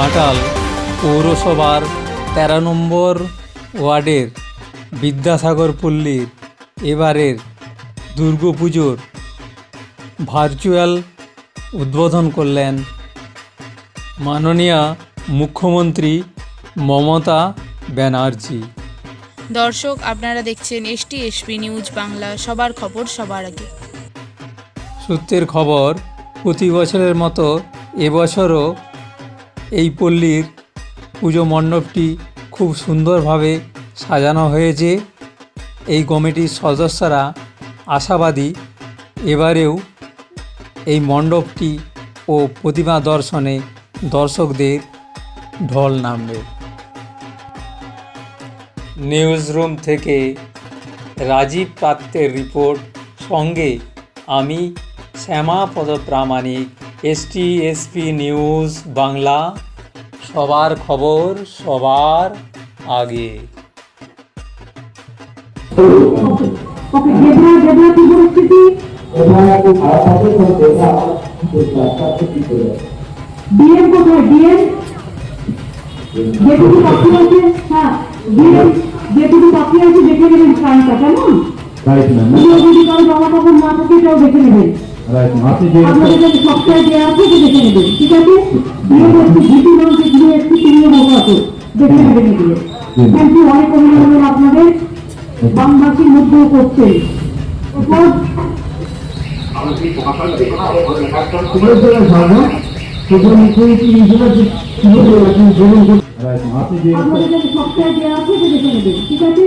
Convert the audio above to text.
ঘাটাল পৌরসভার তেরো নম্বর ওয়ার্ডের বিদ্যাসাগর পল্লীর এবারের দুর্গাপুজোর ভার্চুয়াল উদ্বোধন করলেন মাননীয় মুখ্যমন্ত্রী মমতা ব্যানার্জি। দর্শক আপনারা দেখছেন এসটি এসপি নিউজ বাংলা। সবার খবর সবার আগে। সূত্রের খবর প্রতি বছরের মতো এবছরও এই পল্লীর পুজো মণ্ডপটি খুব সুন্দরভাবে সাজানো হয়েছে। এই কমিটির সদস্যরা আশাবাদী এবারেও এই মণ্ডপটি ও প্রতিমা দর্শনে দর্শকদের ঢল নামবে। নিউজ রুম থেকে রাজীব পাত্রের রিপোর্ট সঙ্গে আমি Shyamapada Pramanik. ST SP news Bangla সবার খবর সবার আগে। ওকে দেবনা দেবনা কি পরিস্থিতি? ডিএম কোথায়? ডিএম? যেটুকু বাকি আছে হ্যাঁ ডিএম যেটুকু বাকি আছে দেখে নেবেন টাইমটা কেমন? রাইট ম্যাম কেউ যদি কারও জামা কাপড় না থাকে এটাও দেখে নেবেন। যে আপনাদের কাছে সবটাই দেওয়া আছে তো দেখে নেবেন ঠিক আছে? ডিএম একটু দিয়ে একটু তিনিও বসে আছে দেখে নেবেন এগুলো। থ্যাংক ইউ অনেক অভিনন্দন আপনাদের। বামবাসীর মধ্যেও করছে। এরপর রাইট ম্যাম আপনি যে আপনাদের কাছে সবটাই দেওয়া আছে তো দেখে নেবেন ঠিক আছে?